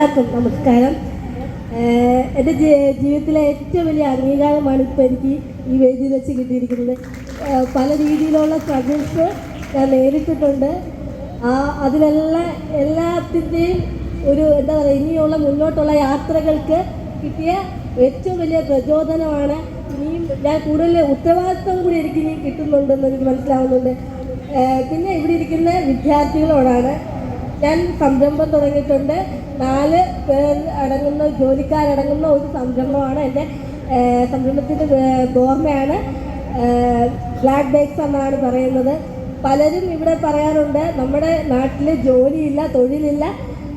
എല്ലാവർക്കും നമസ്കാരം. എന്റെ ജീവിതത്തിലെ ഏറ്റവും വലിയ അംഗീകാരമാണ് ഇപ്പോൾ എനിക്ക് ഈ വേദിയിൽ വെച്ച് കിട്ടിയിരിക്കുന്നത്. പല രീതിയിലുള്ള സ്ട്രഗിൾസ് ഞാൻ നേരിട്ടിട്ടുണ്ട്. ആ അതിലെല്ലാം എല്ലാത്തിന്റെയും ഒരു എന്താ പറയുക ഇനിയുള്ള മുന്നോട്ടുള്ള യാത്രകൾക്ക് കിട്ടിയ ഏറ്റവും വലിയ പ്രചോദനമാണ്. ഇനിയും ഞാൻ കൂടുതൽ ഉത്തരവാദിത്വം കൂടി എനിക്ക് ഇനി കിട്ടുന്നുണ്ടെന്ന് എനിക്ക് മനസ്സിലാവുന്നുണ്ട്. പിന്നെ ഇവിടെ ഇരിക്കുന്ന വിദ്യാർത്ഥികളോടാണ് ഞാൻ സംരംഭം തുടങ്ങിയിട്ടുണ്ട്. നാല് പേർ അടങ്ങുന്ന ജോലിക്കാരടങ്ങുന്ന ഒരു സംരംഭമാണ് എന്റെ സംരംഭത്തിന്റെ ഓർമ്മയാണ്. ബ്ലാക്ക് ബേക്സ് എന്നാണ് പറയുന്നത്. പലരും ഇവിടെ പറയാറുണ്ട് നമ്മുടെ നാട്ടിൽ ജോലിയില്ല തൊഴിലില്ല.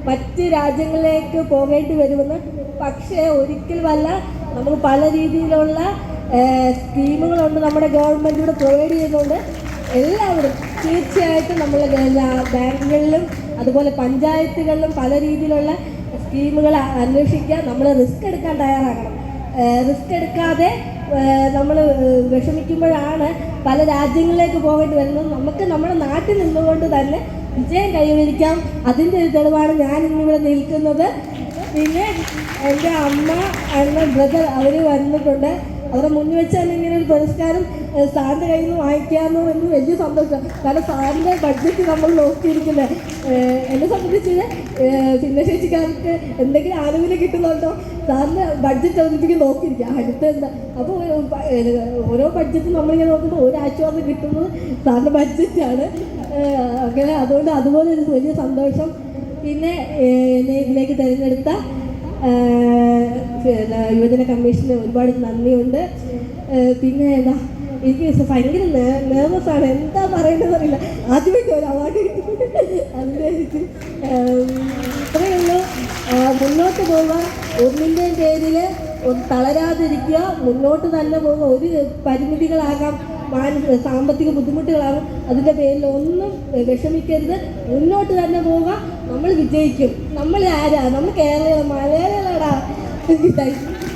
മറ്റ് രാജ്യങ്ങളിലേക്ക് പോകേണ്ടി വരുമെന്ന്. പക്ഷേ ഒരിക്കലുമല്ല നമുക്ക് പല രീതിയിലുള്ള സ്കീമുകളുണ്ട് നമ്മുടെ ഗവൺമെന്റ് ഇവിടെ പ്രൊവൈഡ് ചെയ്യുന്നുണ്ട്. എല്ലാവരും തീർച്ചയായിട്ടും നമ്മൾ ബാങ്കുകളിലും അതുപോലെ പഞ്ചായത്തുകളിലും പല രീതിയിലുള്ള സ്കീമുകൾ അന്വേഷിക്കുക നമ്മൾ റിസ്ക് എടുക്കാൻ തയ്യാറാകണം. റിസ്ക് എടുക്കാതെ നമ്മൾ വിഷമിക്കുമ്പോഴാണ് പല രാജ്യങ്ങളിലേക്ക് പോകേണ്ടി വരുന്നത്. നമുക്ക് നമ്മുടെ നാട്ടിൽ നിന്നുകൊണ്ട് തന്നെ വിജയം കൈവരിക്കാം. അതിന്റെ ഒരു തെളിവാണ് ഞാൻ ഇന്നിവിടെ നിൽക്കുന്നത്. പിന്നെ എന്റെ അമ്മ എന്ന ബ്രദർ അവർ വന്നിട്ടുണ്ട്. അവരുടെ മുന്നിൽ വെച്ച് തന്നെ ഇങ്ങനെ ഒരു പുരസ്കാരം സാറിന്റെ കയ്യിൽ നിന്ന് വാങ്ങിക്കാമെന്നോ എന്ന് വലിയ സന്തോഷം കാരണം സാറിന്റെ ബഡ്ജറ്റ് നമ്മൾ നോക്കിയിരിക്കുന്നത് എന്നെ സംബന്ധിച്ച് ഭിന്നശേഷിക്കാർക്ക് എന്തെങ്കിലും ആനുകൂല്യം കിട്ടുന്നുണ്ടോ? സാറിന്റെ ബഡ്ജറ്റ് ഒന്നിപ്പിക്ക് നോക്കിയിരിക്കുക അടുത്ത എന്താ അപ്പോൾ ഓരോ ബഡ്ജറ്റും നമ്മളിങ്ങനെ നോക്കുമ്പോൾ ഒരു ആശ്വാസം കിട്ടുന്നത് സാറിന്റെ ബഡ്ജറ്റാണ് അങ്ങനെ അതുകൊണ്ട് അതുപോലെ ഒരു വലിയ സന്തോഷം. പിന്നെ ഇതിലേക്ക് തിരഞ്ഞെടുത്ത യുവജന കമ്മീഷന് ഒരുപാട് നന്ദിയുണ്ട്. പിന്നെ എന്താ എനിക്ക് ഭയങ്കര നെർവസ് ആണ് എന്താ പറയേണ്ടതെന്ന് അറിയില്ല. ആദ്യമായിട്ട് ഒരു അവാർഡ് എനിക്ക് ഇത്രയേ ഉള്ളൂ. മുന്നോട്ട് പോവുക. ഒന്നിന്റെയും പേരിൽ തളരാതിരിക്കുക. മുന്നോട്ട് തന്നെ പോവുക. ഒരു പരിമിതികളാകാം. മാനസിക സാമ്പത്തിക ബുദ്ധിമുട്ടുകളാകും. അതിന്റെ പേരിൽ ഒന്നും വിഷമിക്കരുത്. മുന്നോട്ട് തന്നെ പോവുക. നമ്മൾ വിജയിക്കും. നമ്മൾ ആരാ? നമ്മൾ കേരള മലയാളികളാടാ. Hindi tayo.